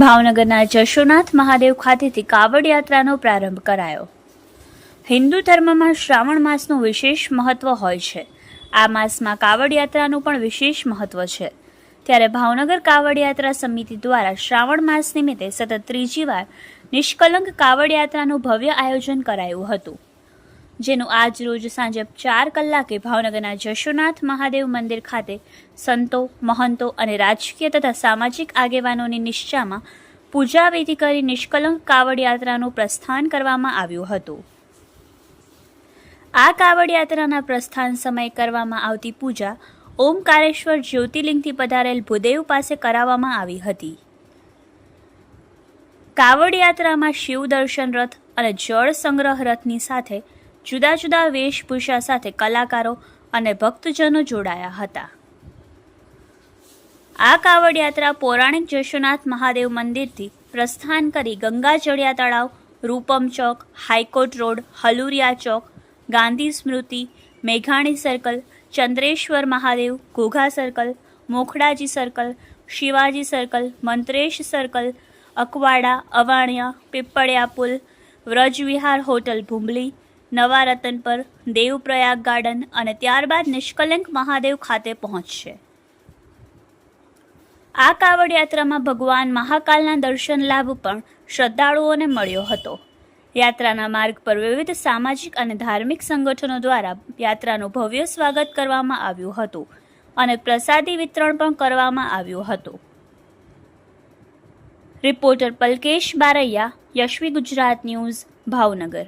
ભાવનગરના જશોનાથ મહાદેવ ખાતેથી કાવડ યાત્રાનો પ્રારંભ કરાયો. હિન્દુ ધર્મમાં શ્રાવણ માસનું વિશેષ મહત્વ હોય છે. આ માસમાં કાવડ યાત્રાનું પણ વિશેષ મહત્વ છે. ત્યારે ભાવનગર કાવડ યાત્રા સમિતિ દ્વારા શ્રાવણ માસ નિમિત્તે સતત ત્રીજી વાર નિષ્કલંક કાવડ યાત્રાનું ભવ્ય આયોજન કરાયું હતું. જેનું આજ રોજ સાંજે ચાર કલાકે ભાવનગરના જશોનાથ મહાદેવ મંદિર ખાતે સંતો, મહંતો અને રાજકીય તથા સામાજિક આગેવાનોની નિશ્ચામાં પૂજાવિધિ કરી નિષ્કલંક કાવડ યાત્રાનું પ્રસ્થાન કરવામાં આવ્યું હતું. આ કાવડ યાત્રાના પ્રસ્થાન સમયે કરવામાં આવતી પૂજા ઓમકારેશ્વર જ્યોતિર્લિંગથી પધારેલ ભૂદેવ પાસે કરાવવામાં આવી હતી. કાવડ યાત્રામાં શિવ દર્શન રથ અને જળ સંગ્રહ રથની સાથે જુદા જુદા વેશભૂષા સાથે કલાકારો અને ભક્તજનો જોડાયા હતા. આ કાવડ યાત્રા પૌરાણિક જશોનાથ મહાદેવ મંદિરથી પ્રસ્થાન કરી ગંગા ચડિયા તળાવ, રૂપમ ચોક, હાઈકોર્ટ રોડ, હલુરિયા ચોક, ગાંધી સ્મૃતિ, મેઘાણી circle, Chandreshwar Mahadev, Ghogha circle, Mokhdaji circle, Shivaji circle, Mantresh circle, Akwada, Avaniya, Pipaliya પુલ, વ્રજવિહાર હોટલ ભૂંબલી નવા રતન પર દેવપ્રયાગ ગાર્ડન અને ત્યારબાદ નિષ્કલંક મહાદેવ ખાતે પહોંચશે. આ કાવડ યાત્રામાં ભગવાન મહાકાલના દર્શન લાભ પણ શ્રદ્ધાળુઓને મળ્યો હતો. યાત્રાના માર્ગ પર વિવિધ સામાજિક અને ધાર્મિક સંગઠનો દ્વારા યાત્રાનું ભવ્ય સ્વાગત કરવામાં આવ્યું હતું અને પ્રસાદી વિતરણ પણ કરવામાં આવ્યું હતું. Reporter Palkesh Baraiya, Yashvi Gujarat news, Bhavnagar.